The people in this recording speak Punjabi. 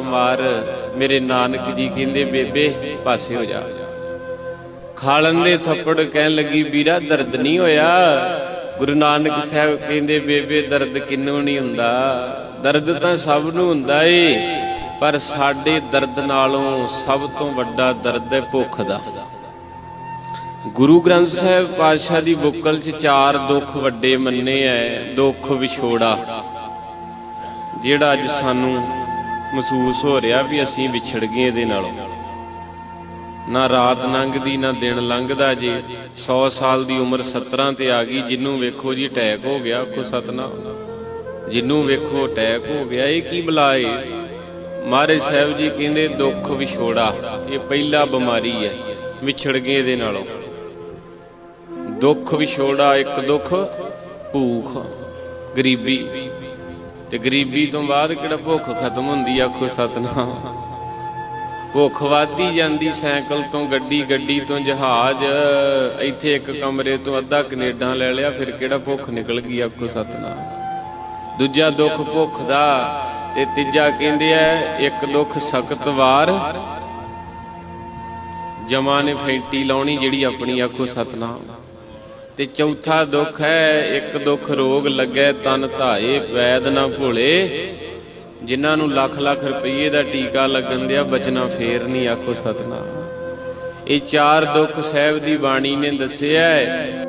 ਮਾਰ ਮੇਰੇ ਨਾਨਕ ਜੀ ਕਹਿੰਦੇ, ਬੇਬੇ, ਪਾਸੇ ਹੋ ਜਾ। ਖਾਲਨ ਦੇ ਥੱਪੜ ਕਹਿਣ ਲੱਗੀ, ਵੀਰਾ, ਦਰਦ ਨਹੀਂ ਹੋਇਆ? ਗੁਰੂ ਨਾਨਕ ਸਾਹਿਬ ਕਹਿੰਦੇ, ਬੇਬੇ, ਦਰਦ ਕਿੰਨੂੰ ਨਹੀਂ ਹੁੰਦਾ? ਦਰਦ ਤਾਂ ਸਭ ਨੂੰ ਹੁੰਦਾ ਏ, ਪਰ ਸਾਡੇ ਦਰਦ ਨਾਲੋਂ ਸਭ ਤੋਂ ਵੱਡਾ ਦਰਦ ਹੈ ਭੁੱਖ ਦਾ। ਗੁਰੂ ਗ੍ਰੰਥ ਸਾਹਿਬ ਪਾਤਸ਼ਾਹ ਦੀ ਬੁੱਕਲ 'ਚ ਚਾਰ ਦੁੱਖ ਵੱਡੇ ਮੰਨੇ ਐ, ਦੁੱਖ ਵਿਛੋੜਾ, ਜਿਹੜਾ ਅੱਜ ਸਾਨੂੰ ਮਹਿਸੂਸ ਹੋ ਰਿਹਾ ਵੀ ਅਸੀਂ ਵਿਛੜ ਗਏ ਇਹਦੇ ਨਾਲੋਂ। ਨਾ ਰਾਤ ਲੰਘਦੀ, ਨਾ ਦਿਨ ਲੰਘਦਾ ਜੇ। 100 ਸਾਲ ਦੀ ਉਮਰ 17 ਤੇ ਆ ਗਈ। ਜਿੰਨੂੰ ਵੇਖੋ ਜੀ ਅਟੈਕ ਹੋ ਗਿਆ ਕੋ ਸਤਨਾਮ। ਜਿੰਨੂੰ ਵੇਖੋ ਅਟੈਕ ਹੋ ਗਿਆ, ਇਹ ਕੀ ਬਲਾਏ? ਮਹਾਰਾਜ ਸਾਹਿਬ ਜੀ ਕਹਿੰਦੇ, ਦੁੱਖ ਵਿਛੋੜਾ, ਇਹ ਪਹਿਲਾ ਬਿਮਾਰੀ ਹੈ, ਵਿਛੜ ਗਏ ਇਹਦੇ ਨਾਲੋਂ। ਦੁੱਖ ਵਿਛੋੜਾ ਇੱਕ ਦੁੱਖ, ਭੂਖ, ਗਰੀਬੀ। ਤੇ ਗਰੀਬੀ ਤੋਂ ਬਾਅਦ ਕਿਹੜਾ ਭੁੱਖ ਖਤਮ ਹੁੰਦੀ ਆਖੋ ਸਤਨਾਮ। ਭੁੱਖ ਵੱਧਦੀ ਜਾਂਦੀ ਸਾਈਕਲ ਤੋਂ, ਗੱਡੀ ਗੱਡੀ ਤੋਂ, ਜਹਾਜ਼। ਇੱਥੇ ਇੱਕ ਕਮਰੇ ਤੋਂ ਅੱਧਾ ਕੈਨੇਡਾ ਲੈ ਲਿਆ, ਫਿਰ ਕਿਹੜਾ ਭੁੱਖ ਨਿਕਲ ਗਈ, ਆਖੋ ਸਤਨਾਮ। ਦੂਜਾ ਦੁੱਖ ਭੁੱਖ ਦਾ, ਤੇ ਤੀਜਾ ਕਹਿੰਦੇ ਆ, ਇੱਕ ਦੁੱਖ ਸਖਤ ਵਾਰ। ਜਮਾ ਨੇ ਫੈਂਟੀ ਲਾਉਣੀ ਜਿਹੜੀ ਆਪਣੀ, ਆਖੋ ਸਤਨਾਮ। ਤੇ ਚੌਥਾ ਦੁੱਖ ਹੈ, ਇੱਕ ਦੁੱਖ ਰੋਗ ਲੱਗੈ, ਤਨ ਧਾਏ, ਵੈਦ ਨਾ ਭੋਲੇ। ਜਿਨ੍ਹਾਂ ਨੂੰ ਲੱਖ ਲੱਖ ਰੁਪਏ ਦਾ ਟੀਕਾ ਲੱਗਣ ਦਿਆ ਬਚਨਾ ਫੇਰ ਨਹੀਂ, ਆਖੋ ਸਤਨਾਮ। ਇਹ ਚਾਰ ਦੁੱਖ ਸਾਹਿਬ ਦੀ ਬਾਣੀ ਨੇ ਦੱਸਿਆ ਹੈ।